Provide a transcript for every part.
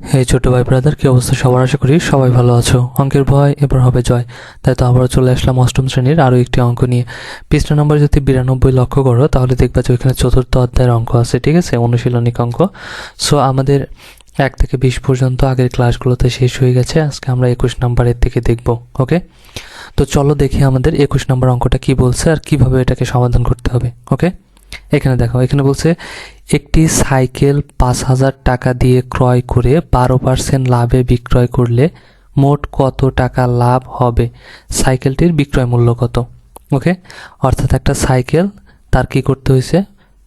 হে ছোট ভাই ব্রাদার, কি অবস্থা সবার? আশা করি সবাই ভালো আছো। অঙ্কের ভয় এবার হবে জয়। তাই তো আবারও চলে আসলাম অষ্টম শ্রেণির আরও একটি অঙ্ক নিয়ে। পৃষ্ঠা নম্বর যদি বিরানব্বই লক্ষ্য করো, তাহলে দেখবা যে ওইখানে চতুর্থ অধ্যায়ের অঙ্ক আছে, ঠিক আছে? অনুশীলনিক অঙ্ক। সো আমাদের এক থেকে বিশ পর্যন্ত আগের ক্লাসগুলোতে শেষ হয়ে গেছে। আজকে আমরা একুশ নাম্বারের থেকে দেখব, ওকে? তো চলো দেখি আমাদের একুশ নম্বর অঙ্কটা কি বলছে আর কীভাবে এটাকে সমাধান করতে হবে, ওকে? এখানে দেখো এখানে বলছে, একটি সাইকেল পাঁচ হাজার টাকা দিয়ে ক্রয় করে বারো পার্সেন্ট লাভে বিক্রয় করলে মোট কত টাকা লাভ হবে? সাইকেলটির বিক্রয় মূল্য কত? ওকে, অর্থাৎ একটা সাইকেল তার কি করতে হয়েছে?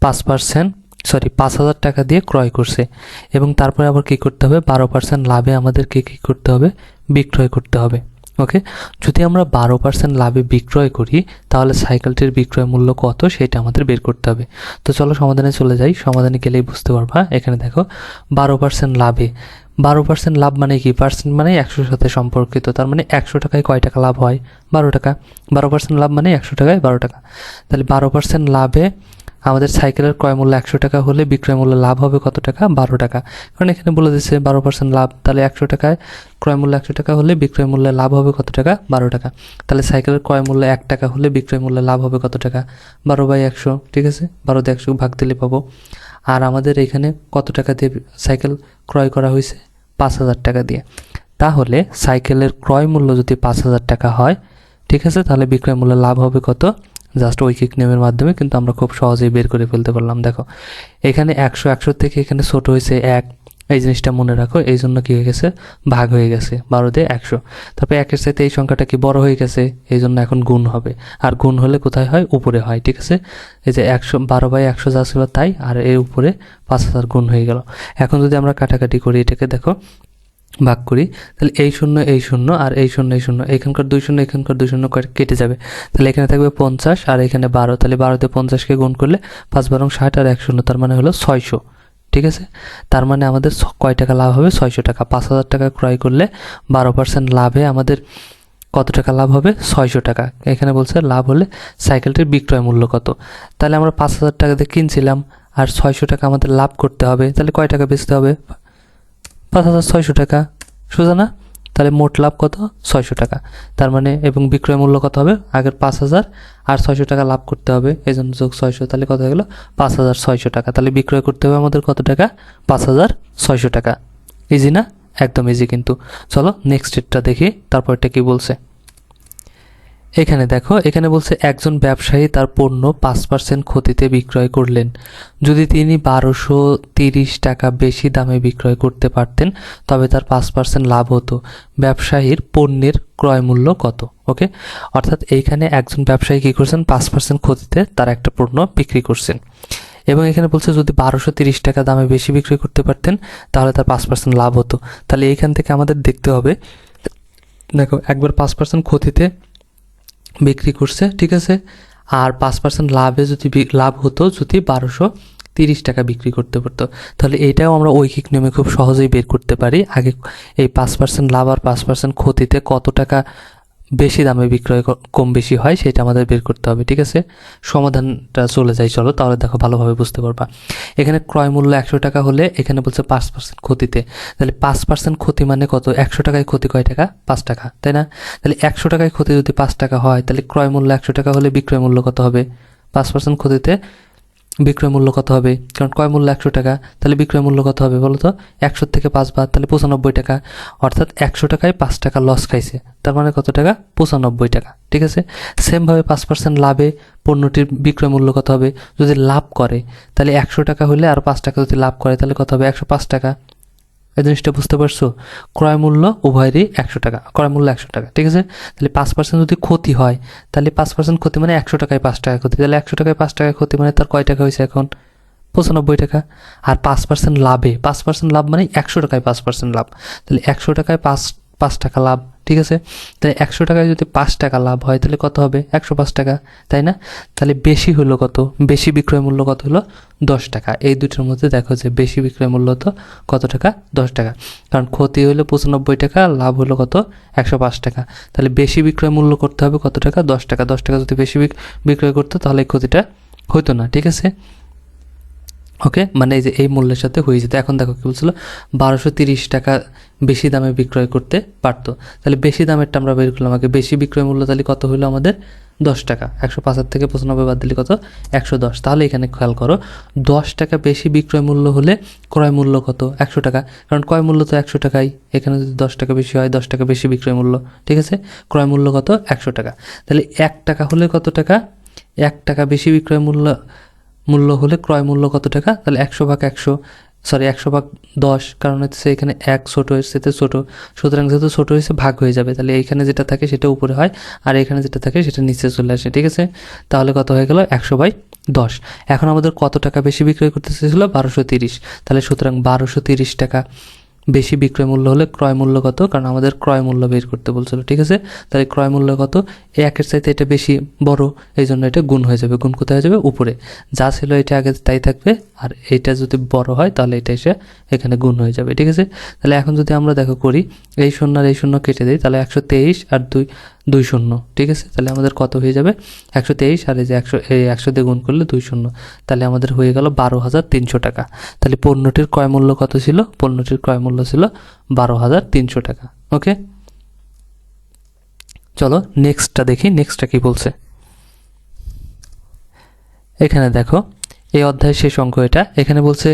পাঁচ পার্সেন্ট, সরি, পাঁচ হাজার টাকা দিয়ে ক্রয় করছে। এবং তারপরে আবার কি করতে হবে? বারো পার্সেন্ট লাভে আমাদেরকে কি করতে হবে? বিক্রয় করতে হবে। ওকে যদি আমরা বারো পার্সেন্ট লাভে বিক্রয় করি, তাহলে সাইকেলটির বিক্রয় মূল্য কত সেটা আমাদের বের করতে হবে। তো চলো সমাধানে চলে যাই। সমাধানে গেলেই বুঝতে পারবা। এখানে দেখো, বারো পার্সেন্ট লাভে। বারো পার্সেন্ট লাভ মানে কি? পার্সেন্ট মানে একশোর সাথে সম্পর্কিত। তার মানে একশো টাকায় কয় টাকা লাভ হয়? বারো টাকা। বারো পার্সেন্ট লাভ মানে একশো টাকায় বারো টাকা। তাহলে বারো পার্সেন্ট লাভে আমাদের সাইকেলের ক্রয় মূল্য একশো টাকা হলে বিক্রয় মূল্য লাভ হবে কত টাকা? বারো টাকা। কারণ এখানে বলে দিচ্ছে বারো পার্সেন্ট লাভ, তাহলে একশো টাকায় ক্রয় মূল্য একশো টাকা হলে বিক্রয় মূল্যে লাভ হবে কত টাকা? বারো টাকা। তাহলে সাইকেলের ক্রয় মূল্য এক টাকা হলে বিক্রয় মূল্যে লাভ হবে কত টাকা? বারো বাই একশো, ঠিক আছে? বারো দিয়ে একশো ভাগ দিলে পাবো। আর আমাদের এখানে কত টাকা দিয়ে সাইকেল ক্রয় করা হয়েছে? পাঁচ হাজার টাকা দিয়ে। তাহলে সাইকেলের ক্রয় মূল্য যদি পাঁচ হাজার টাকা হয়, ঠিক আছে? তাহলে বিক্রয় মূল্য লাভ হবে কত? জাস্ট ঐকিক নেমের মাধ্যমে কিন্তু আমরা খুব সহজেই বের করে ফেলতে পারলাম, দেখো। এখানে একশো একশো থেকে এখানে ছোট হয়েছে এক। এই জিনিসটা মনে রাখো, এই জন্য কী হয়ে গেছে? ভাগ হয়ে গেছে, বারো দিয়ে একশো। তারপরে একের সাথে এই সংখ্যাটা কি বড় হয়ে গেছে? এই জন্য এখন গুণ হবে। আর গুণ হলে কোথায় হয়? উপরে হয়, ঠিক আছে? এই যে একশো, বারো বাই একশো যা ছিল তাই, আর এর উপরে পাঁচ হাজার গুণ হয়ে গেল। এখন যদি আমরা কাটাকাটি করি এটাকে, দেখো ভাগ করি, তাহলে এই শূন্য এই শূন্য আর এই শূন্য এই শূন্য, এখানকার দুই শূন্য, এখানকার দুই শূন্য কেটে যাবে। তাহলে এখানে থাকবে পঞ্চাশ আর এখানে বারো, তাহলে বারোতে পঞ্চাশকে গুণ করলে পাঁচ বারং ষাট আর এক শূন্য, তার মানে হলো ছয়শো, ঠিক আছে? তার মানে আমাদের কয় টাকা লাভ হবে? ছয়শো টাকা। পাঁচ হাজার টাকা ক্রয় করলে বারো পার্সেন্ট লাভে আমাদের কত টাকা লাভ হবে? ছয়শো টাকা। এখানে বলছে লাভ হলে সাইকেলটির বিক্রয় মূল্য কত? তাহলে আমরা পাঁচ হাজার টাকা দিয়ে কিনছিলাম আর ছয়শো টাকা আমাদের লাভ করতে হবে। তাহলে কয় টাকা বেচতে হবে? পাঁচ হাজার ছয়শো টাকা। সোজা না তাহলে মোট লাভ কত? ছয়শো টাকা। তার মানে এবং বিক্রয় মূল্য কত হবে? আগের পাঁচ হাজার, আর ছয়শো টাকা লাভ করতে হবে। এই জন্য যোগ ছয়শো, তাহলে কত হয়ে গেলো? পাঁচ হাজার ছয়শো টাকা। তাহলে বিক্রয় করতে হবে আমাদের কত টাকা? পাঁচ হাজার ছয়শো টাকা। ইজি না? একদম ইজি কিন্তু। চলো নেক্সট ডেটটা দেখি, তারপরটা কি বলছে? এখানে দেখো, এখানে বলছে, একজন ব্যবসায়ী তার পণ্য পাঁচ পার্সেন্ট ক্ষতিতে বিক্রয় করলেন। যদি তিনি বারোশো তিরিশ টাকা বেশি দামে বিক্রয় করতে পারতেন, তবে তার পাঁচ পার্সেন্ট লাভ হতো। ব্যবসায়ীর পণ্যের ক্রয় মূল্য কত? ওকে? অর্থাৎ এইখানে একজন ব্যবসায়ী কী করছেন? পাঁচ পার্সেন্ট ক্ষতিতে তার একটা পণ্য বিক্রি করছেন। এবং এখানে বলছে, যদি বারোশো তিরিশ টাকা দামে বেশি বিক্রি করতে পারতেন, তাহলে তার পাঁচ পার্সেন্ট লাভ হতো। তাহলে এইখান থেকে আমাদের দেখতে হবে, দেখো, একবার পাঁচ পার্সেন্ট ক্ষতিতে বিক্রি করছে, ঠিক আছে? আর পাঁচ পার্সেন্ট লাভে যদি লাভ হতো, যদি বারোশো তিরিশ টাকা বিক্রি করতে পারতো। তাহলে এটাও আমরা ঐকিক নিয়মে খুব সহজেই বের করতে পারি। আগে এই পাঁচ পার্সেন্ট লাভ আর পাঁচ পার্সেন্ট ক্ষতিতে কত টাকা বেশি দামে বিক্রয় কম বেশি হয়, সেটা আমাদের বের করতে হবে, ঠিক আছে? সমাধানটা চলে যায় চলো, তাহলে দেখো ভালোভাবে বুঝতে পারবা। এখানে ক্রয় মূল্য একশো টাকা হলে এখানে বলছে পাঁচ পার্সেন্ট ক্ষতিতে। তাহলে পাঁচ পার্সেন্ট ক্ষতি মানে কত? একশো টাকায় ক্ষতি কয় টাকা? পাঁচ টাকা, তাই না? তাহলে একশো টাকায় ক্ষতি যদি পাঁচ টাকা হয়, তাহলে ক্রয় মূল্য একশো টাকা হলে বিক্রয় মূল্য কত হবে? পাঁচ পার্সেন্ট ক্ষতিতে বিক্রয় মূল্য কত হবে? কারণ ক্রয় মূল্য একশো টাকা, তাহলে বিক্রয় মূল্য কত হবে বলো তো একশো থেকে পাঁচ বাদ, তাহলে পঁচানব্বই টাকা। অর্থাৎ একশো টাকায় পাঁচ টাকা লস খাইছে। তার মানে কত টাকা? পঁচানব্বই টাকা। ঠিক আছে? সেমভাবে পাঁচ পার্সেন্ট লাভে পণ্যটির বিক্রয় মূল্য কত হবে? যদি লাভ করে, তাহলে একশো টাকা হলে আর পাঁচ টাকা যদি লাভ করে, তাহলে কত হবে? একশো পাঁচ টাকা। এই জিনিসটা বুঝতে পারছ? ক্রয় মূল্য উভয়েরই একশো টাকা, ক্রয় মূল্য একশো টাকা, ঠিক আছে? তাহলে পাঁচ পার্সেন্ট যদি ক্ষতি হয়, তাহলে পাঁচ পার্সেন্ট ক্ষতি মানে একশো টাকায় পাঁচ টাকা ক্ষতি, তাহলে একশো টাকায় পাঁচ টাকা ক্ষতি মানে তার কয় টাকা হয়েছে এখন? পঁচানব্বই টাকা। আর পাঁচ পার্সেন্ট লাভে, পাঁচ পার্সেন্ট লাভ মানে একশো টাকায় পাঁচ পার্সেন্ট লাভ। তাহলে একশো টাকায় পাঁচ পাঁচ টাকা লাভ। ঠিক আছে? তাই একশো টাকায় যদি পাঁচ টাকা লাভ হয়, তাহলে কত হবে? একশো পাঁচ টাকা, তাই না? তাহলে বেশি হলো কত? বেশি বিক্রয় মূল্য কত হলো? দশ টাকা। এই দুটোর মধ্যে দেখো যে বেশি বিক্রয় মূল্য তো কত টাকা? দশ টাকা। কারণ ক্ষতি হলো পঁচানব্বই টাকা, লাভ হলো কত? একশো পাঁচ টাকা। তাহলে বেশি বিক্রয় মূল্য করতে হবে কত টাকা? দশ টাকা। দশ টাকা যদি বেশি বিক্রয় করতো, তাহলে ক্ষতিটা হতো না, ঠিক আছে? ওকে মানে এই যে এই মূল্যের সাথে হয়ে যেত। এখন দেখো কি বলছিল, বারোশো তিরিশ টাকা বেশি দামে বিক্রয় করতে পারতো। তাহলে বেশি দামেরটা আমরা বের করলাম আগে। বেশি বিক্রয় মূল্য তাহলে কত হলো আমাদের? দশ টাকা। একশো পাঁচার থেকে পঁচানব্বই বাদ দিলে কত? একশো দশ। তাহলে এখানে খেয়াল করো, দশ টাকা বেশি বিক্রয় মূল্য হলে ক্রয় মূল্য কত? একশো টাকা। কারণ ক্রয় মূল্য তো একশো টাকাই। এখানে যদি দশ টাকা বেশি হয়, দশ টাকা বেশি বিক্রয় মূল্য। ঠিক আছে? ক্রয় মূল্য কত? একশো টাকা। তাহলে এক টাকা হলে কত টাকা? এক টাকা বেশি বিক্রয় মূল্য মূল্য হলে ক্রয় মূল্য কত টাকা? তাহলে একশো ভাগ একশো সরি একশো ভাগ দশ, কারণ হচ্ছে এখানে এক ছোটো এসেতে ছোটো। সুতরাং যেহেতু ছোটো হয়েছে, ভাগ হয়ে যাবে। তাহলে এইখানে যেটা থাকে সেটা উপরে হয়, আর এখানে যেটা থাকে সেটা নিচে চলে আসে, ঠিক আছে? তাহলে কত হয়ে গেল? একশো বাই দশ। এখন আমাদের কত টাকা বেশি বিক্রয় করতে চেয়েছিলো? বারোশো তিরিশ। তাহলে সুতরাং বারোশো তিরিশ টাকা। বেশি বিক্রয় মূল্য হলে ক্রয় মূল্য কত? কারণ আমাদের ক্রয় মূল্য বের করতে বলছিল, ঠিক আছে? তাহলে ক্রয় মূল্য কত? একের চাইতে এটা বেশি বড় এই জন্য এটা গুণ হয়ে যাবে। গুণ কোথায় হয়ে যাবে? উপরে। যা ছিল এটা আগে তাই থাকবে, আর এটা যদি বড় হয়, তাহলে এটা এসে এখানে গুণ হয়ে যাবে, ঠিক আছে? তাহলে এখন যদি আমরা দেখো করি, এই শূন্য আর এই শূন্য কেটে দিই, তাহলে একশো তেইশ আর দুই দুই শূন্য, ঠিক আছে? তাহলে আমাদের কত হয়ে যাবে? একশো তেইশ, আর এই যে একশো, এই একশো দিয়ে গুণ করলে দুই শূন্য। তাহলে আমাদের হয়ে গেল বারো হাজার তিনশো টাকা। তাহলে পণ্যটির ক্রয় মূল্য কত ছিল? পণ্যটির ক্রয় মূল্য ছিল বারো হাজার তিনশো টাকা, ওকে? চলো নেক্সটটা দেখি, নেক্সটটা কি বলছে। এখানে দেখো, এই অধ্যায়ের শেষ অঙ্ক এটা। এখানে বলছে,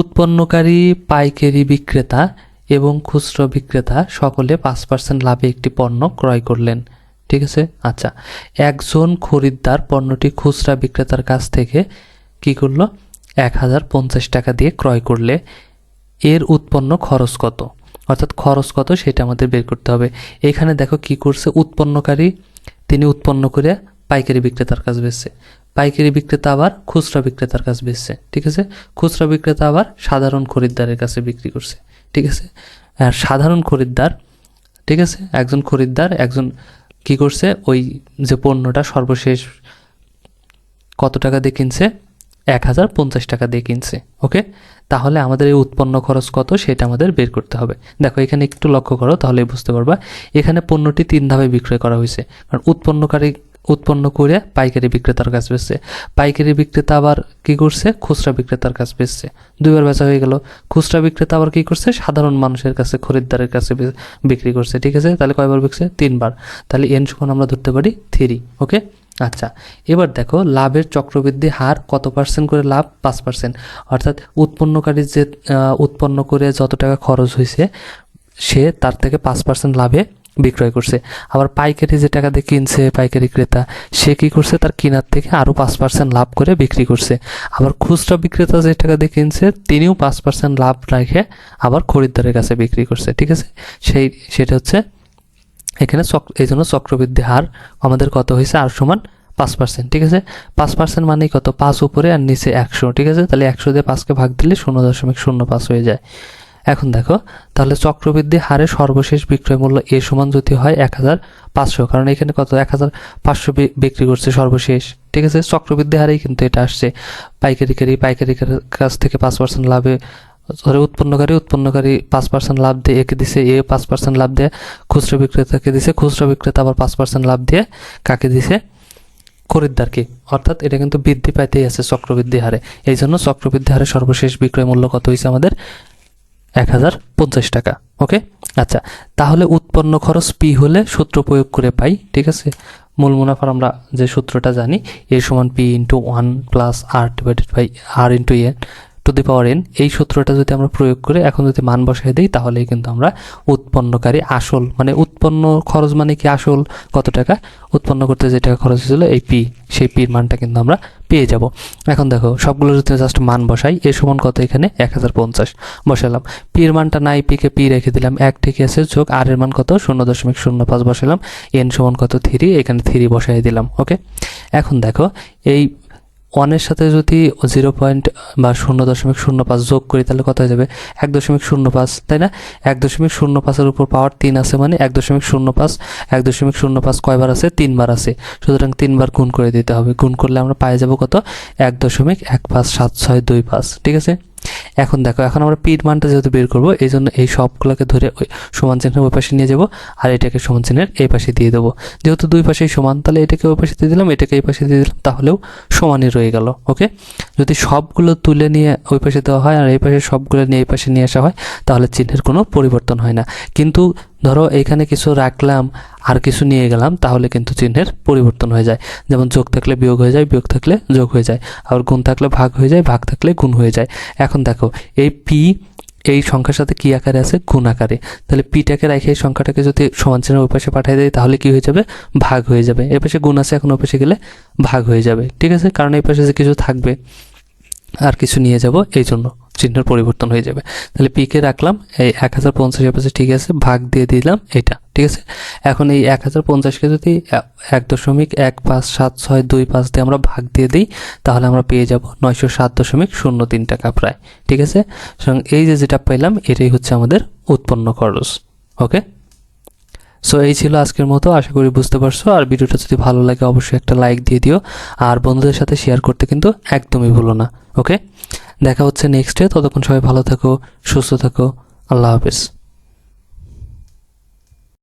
উৎপন্নকারী পাইকারি বিক্রেতা এবং খুচরো বিক্রেতা সকলে পাঁচ পার্সেন্ট লাভে একটি পণ্য ক্রয় করলেন। ঠিক আছে? আচ্ছা। একজন খরিদ্দার পণ্যটি খুচরা বিক্রেতার কাছ থেকে কি করল? এক হাজার পঞ্চাশ টাকা দিয়ে ক্রয় করলে। এর উৎপন্ন খরচ কত? অর্থাৎ খরচ কত সেটা আমাদের বের করতে হবে। এখানে দেখো কি করছে উৎপন্নকারী। তিনি উৎপন্ন করে পাইকারি বিক্রেতার কাছে বেচছে। পাইকারি বিক্রেতা আবার খুচরা বিক্রেতার কাছে বেচছে। ঠিক আছে? খুচরা বিক্রেতা আবার সাধারণ খরিদ্দারের কাছে বিক্রি করছে। ঠিক আছে? আর সাধারণ খরিদ্দার, ঠিক আছে? একজন খরিদ্দার, একজন কি করছে? ওই যে পণ্যটা সর্বশেষ কত টাকা দিয়ে কিনছে? এক হাজার পঞ্চাশ টাকা দিয়ে কিনছে, ওকে? তাহলে আমাদের এই উৎপন্ন খরচ কত? সেটা আমাদের বের করতে হবে। দেখো, এখানে একটু লক্ষ্য করো তাহলে বুঝতে পারবা। এখানে পণ্যটি তিন ধাপে বিক্রয় করা হয়েছে। কারণ উৎপন্নকারী উৎপন্ন করে পাইকারি বিক্রেতার কাছে বেচছে। পাইকারি বিক্রেতা আবার কি করছে? খুচরা বিক্রেতার কাছে বেচছে। দুইবার বেচা হয়ে গেল। খুচরা বিক্রেতা আবার কি করছে? সাধারণ মানুষের কাছে, খরিদ্দারের কাছে বিক্রি করছে। ঠিক আছে? তাহলে কয়বার বিকছে? তিনবার। তাহলে এন সমান আমরা ধরতে পারি থ্রি, ওকে? আচ্ছা এবার দেখো লাভের চক্রবৃদ্ধি হার কত পার্সেন্ট করে লাভ? পাঁচ পার্সেন্ট অর্থাৎ উৎপন্নকারী যে উৎপন্ন করে যত টাকা খরচ হয়েছে সে তার থেকে পাঁচ পার্সেন্ট লাভে বিক্রয় করছে। আবার পাইকারি যে টাকা দিয়ে কিনছে পাইকারি ক্রেতা, সে কি করছে? তার কেনার থেকে আরও পাঁচ পার্সেন্ট লাভ করে বিক্রি করছে। আবার খুচরা বিক্রেতা যে টাকা দিয়ে কিনছে, তিনিও পাঁচ পার্সেন্ট লাভ রেখে আবার খরিদ্দারের কাছে বিক্রি করছে, ঠিক আছে? সেই, সেটা হচ্ছে এখানে চক্র এই জন্য চক্রবৃদ্ধি হার আমাদের কত হয়েছে? আর সমান পাঁচ পার্সেন্ট ঠিক আছে? পাঁচ পার্সেন্ট মানেই কত? পাঁচ উপরে আর নিচে একশো, ঠিক আছে? তাহলে একশো দিয়ে পাঁচকে ভাগ দিলে শূন্য দশমিক শূন্য পাঁচ হয়ে যায়। এখন দেখো, তাহলে চক্রবৃদ্ধি হারে সর্বশেষ বিক্রয় মূল্য এ সমান যদি হয় এক হাজার পাঁচশো, কারণ এখানে কত? এক হাজার পাঁচশো বিক্রি করছে সর্বশেষ, ঠিক আছে? চক্রবৃদ্ধি হারেই কিন্তু এটা আসছে। পাইকারিকারী পাইকারি কাছ থেকে পাঁচ পার্সেন্ট লাভে ধরে উৎপন্নকারী উৎপন্নকারী পাঁচ পার্সেন্ট লাভ দিয়ে একে দিছে, এ পাঁচ পার্সেন্ট লাভ দিয়ে খুচরো বিক্রেতাকে দিছে, খুচরো বিক্রেতা আবার পাঁচ পার্সেন্ট লাভ দিয়ে কাকে দিছে? খরিদ্দারকে। অর্থাৎ এটা কিন্তু বৃদ্ধি পাইতেই আছে চক্রবৃদ্ধি হারে। এই জন্য চক্রবৃদ্ধি হারে সর্বশেষ বিক্রয় মূল্য কত হয়েছে আমাদের? এক হাজার পঞ্চাশ টাকা ওকে আচ্ছা তাহলে উৎপন্ন খরচ পি হলে সূত্র প্রয়োগ করে পাই, ঠিক আছে? মূল মুনাফার আমরা যে সূত্রটা জানি এ সমান P into one plus R divided by R into N to the power N এই সূত্রটা যদি আমরা প্রয়োগ করে এখন যদি মান বসাই দিই, তাহলেই কিন্তু আমরা উৎপন্নকারী আসল মানে উৎপন্ন খরচ মানে কি আসল কত টাকা? উৎপন্ন করতে যে টাকা খরচ হয়েছিল, এই পি সেই পির মানটা কিন্তু আমরা পেয়ে যাব। এখন দেখো, সবগুলো যদি জাস্ট মান বসাই এ সমান কত এখানে? এক হাজার পঞ্চাশ। বসালাম। পির মানটা নাই পিকে পি রেখে দিলাম, এক ঠিক আছে, যোগ আর এর মান কত? শূন্য দশমিক শূন্য পাঁচ বসালাম। এন সমান কত? থ্রি এখানে থ্রি বসাই দিলাম ওকে এখন দেখো, এই ওয়ানের সাথে যদি জিরো পয়েন্ট বা শূন্য দশমিক শূন্য পাঁচ যোগ করি, তাহলে কত হয়ে যাবে? এক দশমিক শূন্য পাঁচ, তাই না? এক দশমিক শূন্য পাঁচের উপর পাওয়ার তিন আছে মানে এক দশমিক শূন্য পাঁচ, এক দশমিক শূন্য পাঁচ কয়বার আছে? তিনবার আছে। সুতরাং তিনবার গুণ করে দিতে হবে। গুণ করলে আমরা পাই যাব কত? এক দশমিক এক পাঁচ সাত ছয় দুই পাঁচ, ঠিক আছে? এখন দেখো, এখন আমরা পির মানটা যেহেতু বের করব এই জন্য এই সবগুলোকে ধরে ওই সমান চিহ্নের ওই পাশে নিয়ে যাব, আর এটাকে সমান চিহ্নের এই পাশে দিয়ে দেবো। যেহেতু দুই পাশেই সমান, তাহলে এটাকে ওই পাশে দিয়ে দিলাম, এটাকে এই পাশে দিয়ে দিলাম, তাহলেও সমানই রয়ে গেল, ওকে? যদি সবগুলো তুলে নিয়ে ওই পাশে দেওয়া হয়, আর এই পাশে সবগুলো নিয়ে এই পাশে নিয়ে আসা হয়, তাহলে চিহ্নের কোনো পরিবর্তন হয় না। কিন্তু ধরো এইখানে কিছু রাখলাম আর কিছু নিয়ে গেলাম, তাহলে কিন্তু চিহ্নের পরিবর্তন হয়ে যায়। যেমন যোগ থাকলে বিয়োগ হয়ে যায়, বিয়োগ থাকলে যোগ হয়ে যায়। আবার গুণ থাকলে ভাগ হয়ে যায়, ভাগ থাকলে গুণ হয়ে যায়। এখন দেখো, এই পি এই সংখ্যার সাথে কি আকারে আছে? গুণ আকারে। তাহলে পিটাকে রেখে এই সংখ্যাটাকে যদি সমান চিহ্নের ওই পাশে পাঠিয়ে দেয় তাহলে কি হয়ে যাবে? ভাগ হয়ে যাবে। এ পাশে গুণ আছে, এখন ওই পাশে গেলে ভাগ হয়ে যাবে। ঠিক আছে? কারণ এই পাশে যে কিছু থাকবে, আর কিছু নিয়ে যাব এই জন্য চিহ্নের পরিবর্তন হয়ে যাবে। তাহলে পিকে রাখলাম, এই এক হাজার পঞ্চাশ পাশে ঠিক আছে, ভাগ দিয়ে দিলাম এটা, ঠিক আছে? এখন এই এক হাজার পঞ্চাশকে যদি এক দশমিক এক পাঁচ সাত ছয় দুই পাঁচ দিয়ে আমরা ভাগ দিয়ে দিই, তাহলে আমরা পেয়ে যাব নয়শো সাত দশমিক শূন্য তিন টাকা প্রায়, ঠিক আছে? এই যে যেটা পেলাম এটাই হচ্ছে আমাদের উৎপন্ন খরচ, ওকে? সো এই ছিল আজকের মতো, আশা করি বুঝতে পারছ। আর ভিডিওটা যদি ভালো লাগে, অবশ্যই একটা লাইক দিয়ে দিও। আর বন্ধুদের সাথে শেয়ার করতে কিন্তু একদমই ভুলো না, ওকে? দেখা হচ্ছে নেক্সটে ততক্ষণ সবাই ভালো থাকো সুস্থ থাকো আল্লাহ হাফেজ।